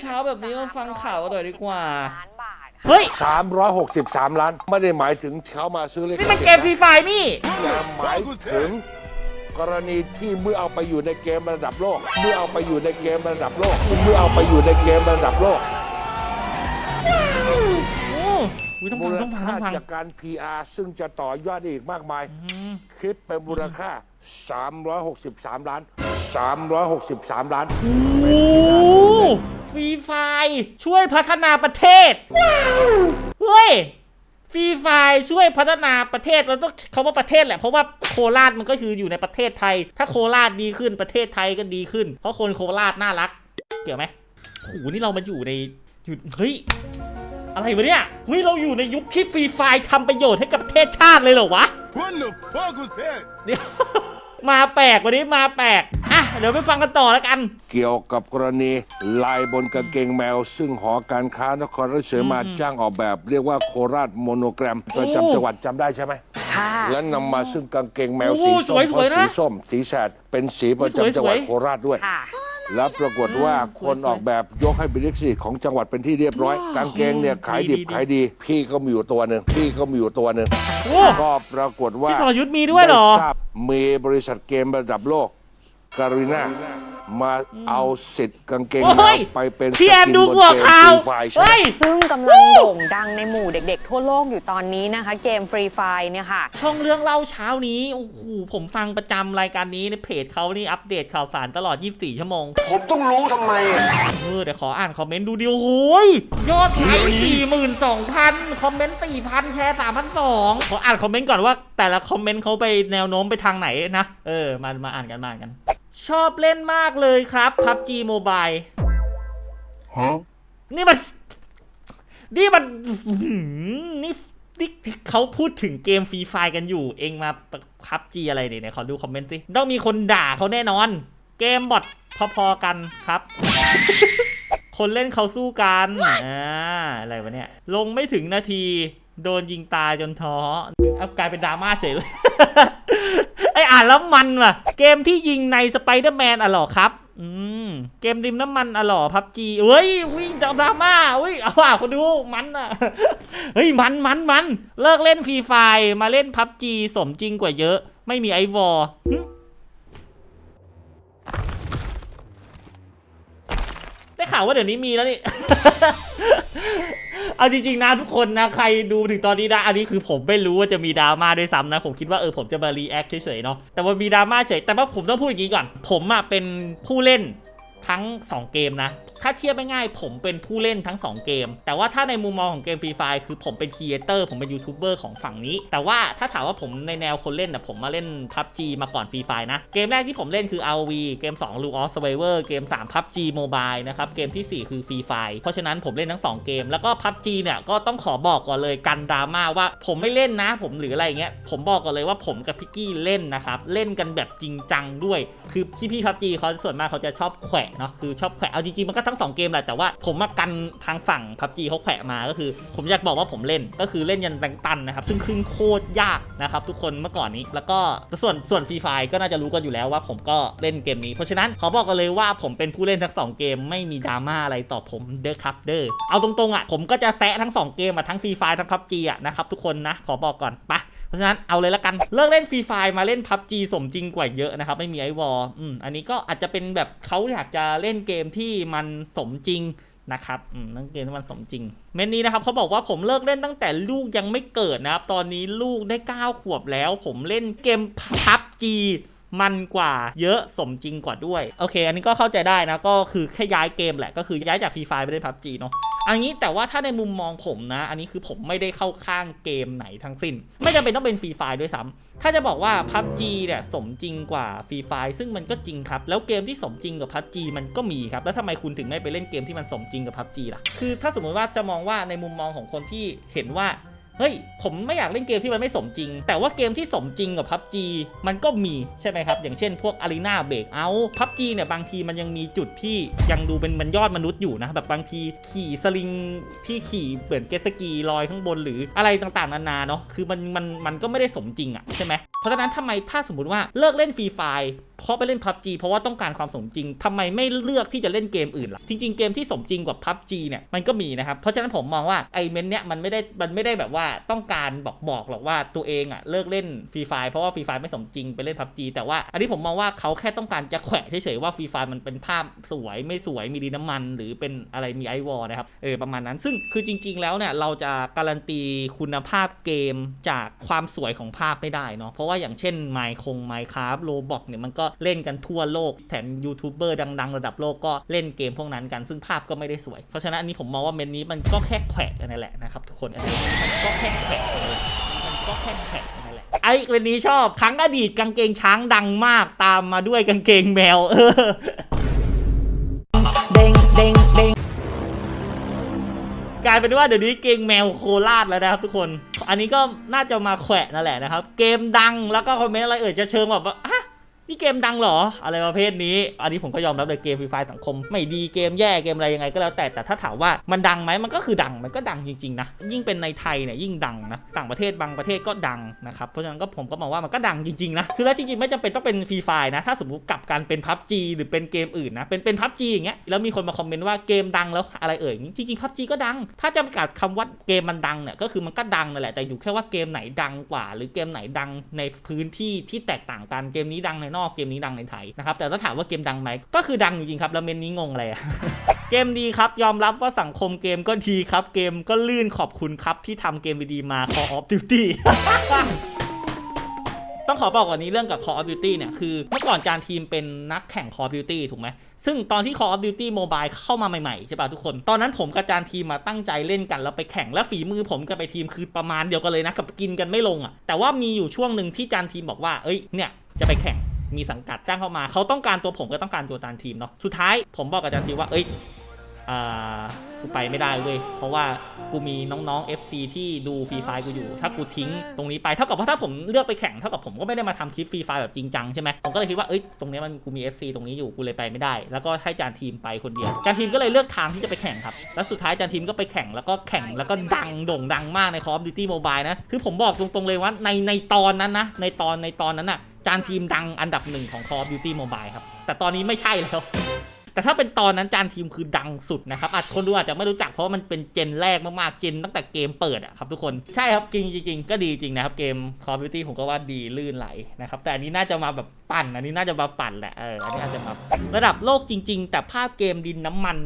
เช้าๆแบบนี้มาฟังข่าวกันหน่อยดีกว่า ล้านบาทค่ะเฮ้ย 363 ล้าน ไม่ได้หมายถึงเขามาซื้อเลขนี่มันเกมฟรีไฟนี่ แต่หมายถึง กรณีที่เมื่อเอาไปอยู่ในเกมระดับโลก เมื่อเอาไปอยู่ในเกมระดับโลก เมื่อเอาไปอยู่ในเกมระดับโลกโอ้อุ๊ยต้องมูฟังลต้องฟังค่าต้องฟังจากการ PR ซึ่งจะต่อยอดอีกมากมาย อืมคิดเป็นมูลค่า 363 ล้าน 363 ล้านโอ้ฟรีไฟช่วยพัฒนาประเทศเฮ้ยฟรีไฟช่วยพัฒนาประเทศเราต้องคำว่าประเทศแหละเพราะว่าโคราชมันก็คืออยู่ในประเทศไทย ถ้าโคราชดีขึ้นประเทศไทยก็ดีขึ้น เพราะคนโคราชน่ารัก เกี่ยวไหมโอ้โหนี่เรามาอยู่ในอยู่เฮ้ยอะไรวะเนี่ยเฮ้ยเราอยู่ในยุคที่ฟรีไฟทำประโยชน์ให้กับประเทศชาติเลยเหรอวะ What the fuck was that? เดี๋ยวมาแปลกวันนี้มาแปลกอะ เดี๋ยวไปฟังกันต่อแล้วกัน เกี่ยวกับกรณีลายบนกางเกงแมว ซึ่งหอการค้านครราชสีมาจ้างออกแบบ เรียกว่าโคราชโมโนแกรมประจำจังหวัดจำได้ใช่ไหม ค่ะ และนำมาซึ่งกางเกงแมวโอ้สีสส้วมยเพสวยราะนะสีส้ม สีแสดเป็นสีประสวยจำจังหวัดสวยโคราชด้วย ค่ะ แล้วปรากฏว่าอืมคนสวยๆออกแบบยกให้เป็นลิขสิทธิ์ของจังหวัดเป็นที่เรียบร้อยว้าวกางเกงเนี่ยขายดิบดีๆขายดี พี่ก็มีอยู่ตัวหนึ่งพี่ก็มีอยู่ตัวหนึ่งโอ้ก็ปรากฏว่าพี่สรยุทธ์มีด้วยเหรอ ไทราบมีบริษัทเกมระดับโลก การีนา มาเอาสิทธิ์กางเกงโอ้ยแมวไปเป็นพี่แอมสกินดูบนหัวเกมข่าวฟรีไฟใช่ไหมเฮ้ยซึ่งกำลังโด่งดังในหมู่เด็กๆ ทั่วโลกอยู่ตอนนี้นะคะ เกมฟรีไฟเนี่ยค่ะ ช่องเรื่องเล่าเช้านี้ โอ้โห ผมฟังประจำรายการนี้ในเพจเขานี่อัปเดตข่าวสารตลอด 24 ชั่วโมง ผมต้องรู้ทำไม เออเดี๋ยวขออ่านคอมเมนต์ดูเดียวโอ้ย ยอดไลค์42,000 คอมเมนต์ 4,000 แชร์ 3,200 ขออ่านคอมเมนต์ก่อนว่าแต่ละคอมเมนต์เขาไปแนวโน้มไปทางไหนนะ เออ มา มาอ่านกัน มาอ่านกัน ชอบเล่นมากเลยครับ PUBG Mobile ฮะนี่มัน นี่มันอื้อหือนี่นี่เขาพูดถึงเกมฟรีไฟกันอยู่ เองมาพับจีอะไรเนี่ยไหนขอดูคอมเมนต์สิ ต้องมีคนด่าเขาแน่นอน เกมบอทพอๆกันครับ คนเล่นเขาสู้กัน อ่า อะไรวะเนี่ย ลงไม่ถึงนาที โดนยิงตายจนท้อเอากลายเป็นดราม่าเฉยเลยไอ่านแล้วมันว่ะ เกมที่ยิงในสไปเดอร์แมนอะหรอครับ อืม เกมริมน้ำมันอะหรอพับจีเอ้ยวิ่งดราม่าอุ้ยเอาว่ะคนดูมันอะ เฮ้ยมันมันมัน เลิกเล่นฟรีไฟมาเล่นพับจีสมจริงกว่าเยอะ ไม่มีไอวอร์ได้ข่าวว่าเดี๋ยวนี้มีแล้วนี่ เอาจริงๆนะทุกคนนะใครดูถึงตอนนี้นะอันนี้คือผมไม่รู้ว่าจะมีดราม่าด้วยซ้ำนะ ผมคิดว่าเออผมจะมารีแอคเฉยๆเนาะแต่ว่ามีดราม่าเฉยแต่ว่าผมต้องพูดอย่างนี้ก่อน ผมอะเป็นผู้เล่นทั้ง 2 เกมนะ ถ้าเทียบไม่ง่ายผมเป็นผู้เล่นทั้ง 2 เกม แต่ว่าถ้าในมุมมองของเกมฟรีไฟคือผมเป็นครีเอเตอร์ผมเป็นยูทูบเบอร์ของฝั่งนี้ แต่ว่าถ้าถามว่าผมในแนวคนเล่นนะผมมาเล่น PUBG มาก่อนฟรีไฟนะ เกมแรกที่ผมเล่นคือ RV เกม2 Rule of Survivor เกม 3 PUBG Mobile นะครับเกมทีสี่ 4 คือฟรีไฟเพราะฉะนั้นผมเล่นทั้ง 2 เกม แล้วก็ PUBG เนี่ยก็ต้องขอบอกก่อนเลยกันดราม่าว่าผมไม่เล่นนะ ผมหรืออะไรเงี้ยผมบอกก่อนเลยว่าผมกับพิกกี้เล่นนะครับเล่นกันแบบจริงจังด้วย คือพี่พี่พับจีเขาส่วนมากเขาจะชอบแขวะเนาะคือชอบแขวะเอาจริงๆมันก็ทั้งสองเกมแหละแต่ว่าผมมากันทางฝั่งพับจีเขาแขวะมาก็คือ ผมอยากบอกว่าผมเล่นก็คือเล่นยันแรงตันนะครับซึ่งขึ้นโคตรยากนะครับทุกคนเมื่อก่อนนี้แล้วก็ส่วนส่วนฟรีไฟก็น่าจะรู้กันอยู่แล้วว่าผมก็เล่นเกมนี้ เพราะฉะนั้นขอบอกกันเลยว่าผมเป็นผู้เล่นทั้งสองเกมไม่มีดราม่าอะไรต่อผมเด้อครับเด้อเอาตรงๆอะผมก็จะแซะทั้งสองเกมอะทั้งฟรีไฟทั้งพับจีอะนะครับทุกคนนะขอบอกก่อนไปะ เพราะฉะนั้นเอาเลยละกัน เลิกเล่นฟรีไฟมาเล่น PUBG สมจริงกว่าเยอะนะครับ ไม่มีไอวอลอืมอันนี้ก็อาจจะเป็นแบบเขาอยากจะเล่นเกมที่มันสมจริงนะครับนั่นเกมที่มันสมจริง เมนนี้นะครับเขาบอกว่าผมเลิกเล่นตั้งแต่ลูกยังไม่เกิดนะครับ ตอนนี้ลูกได้ 9 ขวบแล้ว ผมเล่นเกม PUBG มันกว่าเยอะสมจริงกว่าด้วย โอเค อันนี้ก็เข้าใจได้นะ ก็คือแค่ย้ายเกมแหละ ก็คือย้ายจากฟรีไฟไปเล่น PUBG เนาะ อันนี้แต่ว่าถ้าในมุมมองผมนะ อันนี้คือผมไม่ได้เข้าข้างเกมไหนทั้งสิ้น ไม่จำเป็นต้องเป็นฟรีไฟด้วยซ้ำถ้าจะบอกว่า PUBG เนี่ยสมจริงกว่าฟรีไฟซึ่งมันก็จริงครับ แล้วเกมที่สมจริงกับ PUBG มันก็มีครับ แล้วทำไมคุณถึงไม่ไปเล่นเกมที่มันสมจริงกับ PUBG ล่ะ คือถ้าสมมติว่าจะมองว่าในมุมมองของคนที่เห็นว่า เฮ้ย ผมไม่อยากเล่นเกมที่มันไม่สมจริง แต่ว่าเกมที่สมจริงกับ PUBG มันก็มีใช่ไหมครับ อย่างเช่นพวก Arena Breakout PUBG เนี่ยบางทีมันยังมีจุดที่ยังดูเป็นมันยอดมนุษย์อยู่นะ แบบบางทีขี่สลิงที่ขี่เหมือนเกสกีลอยข้างบนหรืออะไรต่างๆนานาเนาะ คือมันมันมันก็ไม่ได้สมจริงอะใช่ไหมเพราะฉะนั้นทำไมถ้าสมมติว่าเลิกเล่นฟรีไฟเพราะไปเล่น PUBG เพราะว่าต้องการความสมจริงทำไมไม่เลือกที่จะเล่นเกมอื่นล่ะ จริง ๆ เกมที่สมจริงกว่า PUBG เนี่ยมันก็มีนะครับ เพราะฉะนั้นผมมองว่าไอเมนเนี้ยมันไม่ได้มันไม่ได้แบบว่าต้องการบอกบอกหรอกว่าตัวเองอะเลิกเล่นฟรีไฟเพราะว่าฟรีไฟไม่สมจริงไปเล่น PUBG แต่ว่าอันนี้ผมมองว่าเขาแค่ต้องการจะแขวะเฉยๆว่าฟรีไฟมันเป็นภาพสวยไม่สวยมีดีน้ำมัน หรือเป็นอะไรมีไอวอลนะครับเออประมาณนั้น ซึ่งคือจริง ๆ แล้วเนี่ยเราจะการันตีคุณภาพเกมจากความสวยของภาพไม่ได้เนาะเพราะว่าอย่างเช่นไมคงไมคราฟโลบอกเนี่ยมันก็เล่นกันทั่วโลก แถมยูทูบเบอร์ดัง ๆ ระดับโลกก็เล่นเกมพวกนั้นกัน ซึ่งภาพก็ไม่ได้สวย เพราะฉะนั้นอันนี้ผมมองว่าเมนนี้มันก็แค่แขวะกันนั่นแหละนะครับทุกคนอันนี้มันก็แค่แขวะกันแหละมันก็แค่แขวะกันนั่นแหละไอ้เมนนี้ชอบครั้งอดีตกางเกงช้างดังมากตามมาด้วยกางเกงแมว เออเด้งเด้งเด้งกลายเป็นว่าเดี๋ยวนี้เกงแมวโคราชแล้วนะครับทุกคน อันนี้ก็น่าจะมาแขวะนั่นแหละนะครับ เกมดังแล้วก็คอมเมนต์อะไรเอ่ยจะเชิงแบบว่า นี่เกมดังเหรอ อะไรประเภทนี้ อันนี้ผมก็ยอมรับเลยเกมฟรีไฟสังคม ไม่ดีเกมแย่เกมอะไรยังไงก็แล้วแต่แต่ถ้าถามว่ามันดังไหมมันก็คือดังมันก็ดังจริงๆนะยิ่งเป็นในไทยเนี่ยยิ่งดังนะต่างประเทศบางประเทศก็ดังนะครับเพราะฉะนั้นก็ผมก็มองว่ามันก็ดังจริงๆนะคือแล้วจริงๆไม่จำเป็นต้องเป็นฟรีไฟนะถ้าสมมติกลับกันเป็นพับจีหรือเป็นเกมอื่นนะเป็นเป็นพับจีอย่างเงี้ยแล้วมีคนมาคอมเมนต์ว่าเกมดังแล้วอะไรเอ่ยจริงๆพับจีก็ดัง ถ้าจำกัดคำว่าเกมมันดังเนี่ยก็คือมันก็ดังนั่นแหละแต่อยู่แค่ว่าเกมไหนดังกว่า หรือเกมไหนดังในพื้นที่ที่แตกต่างกันเกมนี้ดังในนอกเกมนี้ดังในไทยนะครับแต่ถ้าถามว่าเกมดังไหมก็คือดังจริงครับแล้วเมนนี้งงอะไรเกมดีครับ ยอมรับว่าสังคมเกมก็ดีครับ เกมก็ลื่นขอบคุณครับ ที่ทำเกมดีๆมา Call of Duty ต้องขอบอกก่อนนี้เรื่องกับ Call of Duty เนี่ย คือเมื่อก่อนจานทีมเป็นนักแข่ง Call of Duty ถูกไหม ซึ่งตอนที่ Call of Duty Mobile เข้ามาใหม่ๆ ใช่ป่ะทุกคน ตอนนั้นผมกับจานทีมมาตั้งใจเล่นกัน แล้วไปแข่ง และฝีมือผมกับไปทีมคือประมาณเดียวกันเลยนะ กับกินกันไม่ลงอะ แต่ว่ามีอยู่ช่วงหนึ่งที่จานทีมบอกว่า เอ้ย เนี่ย จะไปแข่ง มีสังกัดจ้างเข้ามา เขาต้องการตัวผมก็ต้องการตัวจานทีมเนาะ สุดท้ายผมบอกกับอาจารย์ทีว่า เอ้ย อ่ากูไปไม่ได้เว้ยเพราะว่ากูมีน้องๆ FC ที่ดูฟรีไฟกูอยู่ ถ้ากูทิ้งตรงนี้ไปเท่ากับว่าถ้าผมเลือกไปแข่งเท่ากับผมก็ไม่ได้มาทำคลิปฟรีไฟแบบจริงจังใช่ไหมผมก็เลยคิดว่าเอ้ยตรงนี้มันกูมี FC ตรงนี้อยู่กูเลยไปไม่ได้ แล้วก็ให้จานทีมไปคนเดียวจานทีมก็เลยเลือกทางที่จะไปแข่งครับ แล้วสุดท้ายจานทีมก็ไปแข่งแล้วก็แข่งแล้วก็ดังโด่งดังมากใน Call of Duty Mobile นะคือผมบอกตรงๆเลยว่าในในตอนนั้นนะในตอนในตอนนั้นน่ะจานทีมดังอันดับหนึ่งของ Call of Duty Mobile ครับแต่ตอนนี้ไม่ใช่แล้ว แต่ถ้าเป็นตอนนั้นจานทีมคือดังสุดนะครับอาจคนดูอาจจะไม่รู้จักเพราะว่ามันเป็นเจนแรกมากๆเจนตั้งแต่เกมเปิดอะครับทุกคนใช่ครับจริงจริงก็ดีจริงนะครับเกม Call of Duty ผมก็ว่าดีลื่นไหลนะครับแต่อันนี้น่าจะมาแบบปั่น อันนี้น่าจะมาปั่นแหละเอออันนี้อาจจะมาระดับโลกจริง ๆ แต่ภาพเกมดินน้ำมัน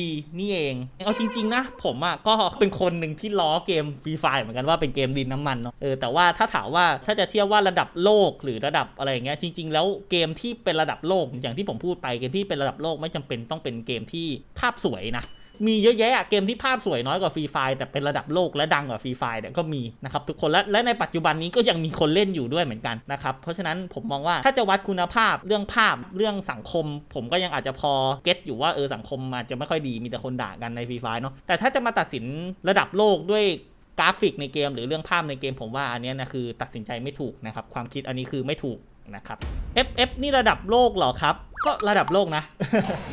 ดีๆนี่เองเอาจริง ๆ นะ ผมอะก็เป็นคนหนึ่งที่ล้อเกมฟรีไฟเหมือนกันว่าเป็นเกมดินน้ำมันเนาะเออแต่ว่าถ้าถามว่าถ้าจะเทียบว่าระดับโลกหรือระดับอะไรอย่างเงี้ยจริง ๆ แล้วเกมที่เป็นระดับโลกอย่างที่ผมพูดไปเกมที่เป็นระดับโลกไม่จำเป็นต้องเป็นเกมที่ภาพสวยนะมีเยอะแยะเกมที่ภาพสวยน้อยกว่าฟรีไฟแต่เป็นระดับโลกและดังกว่าฟรีไฟเนี่ยก็มีนะครับทุกคนและและในปัจจุบันนี้ก็ยังมีคนเล่นอยู่ด้วยเหมือนกันนะครับเพราะฉะนั้นผมมองว่าถ้าจะวัดคุณภาพเรื่องภาพเรื่องสังคม ผมก็ยังอาจจะพอเก็ตอยู่ว่าเออสังคมอาจจะไม่ค่อยดีมีแต่คนด่ากันในฟรีไฟเนาะแต่ถ้าจะมาตัดสินระดับโลกด้วยกราฟิกในเกม หรือเรื่องภาพในเกมผมว่าอันนี้นะคือตัดสินใจไม่ถูกนะครับความคิดอันนี้คือไม่ถูกนะครับ FF นี่ระดับโลกเหรอครับ ก็ระดับโลกนะ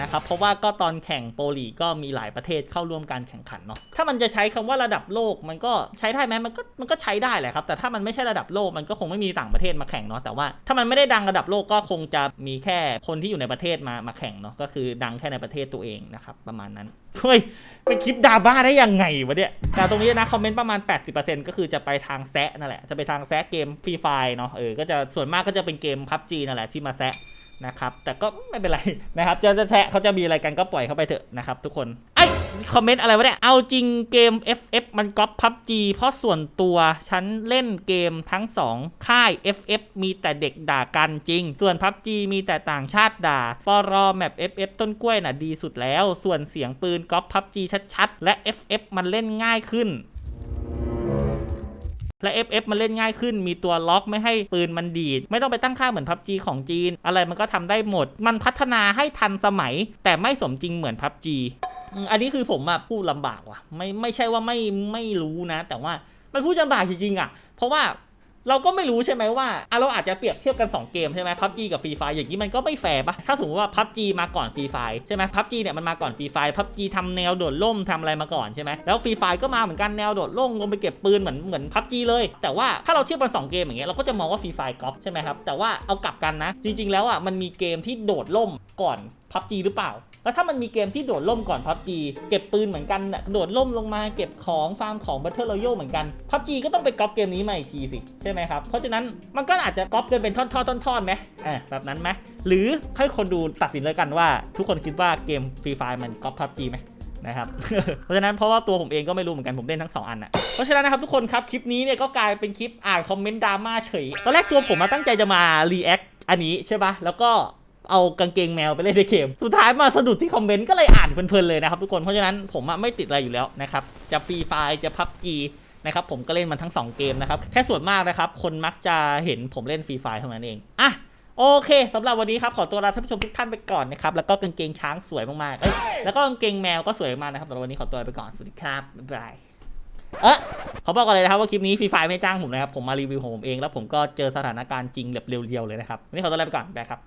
นะครับเพราะว่าก็ตอนแข่งโปรลีก็มีหลายประเทศเข้าร่วมการแข่งขันเนาะถ้ามันจะใช้คำว่าระดับโลกมันก็ใช้ได้ไหมมันก็มันก็ใช้ได้แหละครับแต่ถ้ามันไม่ใช่ระดับโลกมันก็คงไม่มีต่างประเทศมาแข่งเนาะแต่ว่าถ้ามันไม่ได้ดังระดับโลกก็คงจะมีแค่คนที่อยู่ในประเทศมามาแข่งเนาะก็คือดังแค่ในประเทศตัวเองนะครับประมาณนั้นเฮ้ยเป็นคลิปดราม่าได้ยังไงวะเนี่ยแต่ตรงนี้นะคอมเมนต์ประมาณ 80%ก็คือจะไปทางแซะนั่นแหละจะไปทางแซะเกมฟรีไฟเนาะเออก็จะส่วนมากก็จะเป็นเกมพับจีนั่นแหละที่มาแซะ นะครับ แต่ก็ไม่เป็นไรนะครับจะจะแซะเขาจะมีอะไรกันก็ปล่อยเข้าไปเถอะนะครับทุกคนไอ้คอมเมนต์อะไรวะเนี่ย เอาจริงเกม FF มันก๊อปพับจีเพราะส่วนตัวฉันเล่นเกมทั้งสองค่าย FF มีแต่เด็กด่ากันจริง ส่วนพับจีมีแต่ต่างชาติด่าปอรอแมป FF ต้นกล้วยน่ะดีสุดแล้ว ส่วนเสียงปืนก๊อปพับจีชัดๆ และ FF มันเล่นง่ายขึ้น และ FF มันเล่นง่ายขึ้น มีตัวล็อกไม่ให้ปืนมันดีด ไม่ต้องไปตั้งค่าเหมือน PUBG ของจีน อะไรมันก็ทำได้หมด มันพัฒนาให้ทันสมัย แต่ไม่สมจริงเหมือน PUBG อันนี้คือผมอะพูดลำบากว่ะ ไม่ไม่ใช่ว่าไม่ไม่รู้นะ แต่ว่ามันพูดลำบากจริงๆอะเพราะว่า เราก็ไม่รู้ใช่ไหมว่าอะเราอาจจะเปรียบเทียบกัน 2 เกมใช่ไหมพับจีกับฟรีไฟอย่างนี้มันก็ไม่แฟร์ปะถ้าสมมติว่าพับจีมาก่อนฟรีไฟใช่ไหมพับจีเนี่ยมันมาก่อนฟรีไฟพับจีทำแนวโดดล่มทำอะไรมาก่อนใช่ไหมแล้วฟรีไฟก็มาเหมือนกันแนวโดดล่มลงไปเก็บปืนเหมือนเหมือนพับจีเลย แต่ว่าถ้าเราเทียบกันสองเกมอย่างเงี้ยเราก็จะมองว่าฟรีไฟก๊อปใช่ไหมครับแต่ว่าเอากลับกันนะ จริง ๆ แล้วอะมันมีเกมที่โดดล่ม ก่อนพับจีหรือเปล่า แล้วถ้ามันมีเกมที่โดดล่มก่อนพับจีเก็บปืนเหมือนกันน่ะโดดล่มลงมาเก็บของฟาร์มของบัตเทิลรอยัลเหมือนกันพับจีก็ต้องไปก๊อปเกมนี้มาอีกทีสิ ใช่ไหมครับ เพราะฉะนั้นมันก็อาจจะก๊อปกันเป็นท่อนๆท่อนๆไหมอ่าแบบนั้นไหมหรือให้คนดูตัดสินเลยกันว่า ทุกคนคิดว่าเกมฟรีไฟมันก๊อปพับจีไหมนะครับเพราะฉะนั้นเพราะว่าตัวผมเองก็ไม่รู้เหมือนกันผมเล่นทั้งสองอันอะเพราะฉะนั้นนะครับทุกคนครับคลิปนี้เนี่ยก็กลายเป็นคลิปอ่านคอมเมนต์ดราม่าเฉยตอนแรกตัวผมมาตั้งใจจะมารีแอคอันนี้ใช่ปะแล้วก็ เอากางเกงแมวไปเล่นในเกม สุดท้ายมาสะดุดที่คอมเมนต์ก็เลยอ่านเพลินๆเลยนะครับทุกคน เพราะฉะนั้นผมอะไม่ติดอะไรอยู่แล้วนะครับ จะฟรีไฟจะพับจีนะครับผมก็เล่นมันทั้ง 2 เกมนะครับ แค่ส่วนมากนะครับ คนมักจะเห็นผมเล่นฟรีไฟเท่านั้นเองอะโอเคสำหรับวันนี้ครับ ขอตัวลาท่านผู้ชมทุกท่านไปก่อนนะครับ แล้วก็กางเกงช้างสวยมากๆเอ้ยแล้วก็กางเกงแมวก็สวยมากนะครับสำหรับวันนี้ขอตัวลาไปก่อนสวัสดีครับบ๊ายบายเออขอบอกก่อนเลยนะครับว่าคลิปนี้ฟรีไฟไม่จ้างผมนะครับผมมารีวิวของผมเองแล้วผมก็เจอสถานการณ์จริงแบบเรียวๆเลยนะครับวันนี้ขอตัวลาไปก่อนบ๊ายบายครับ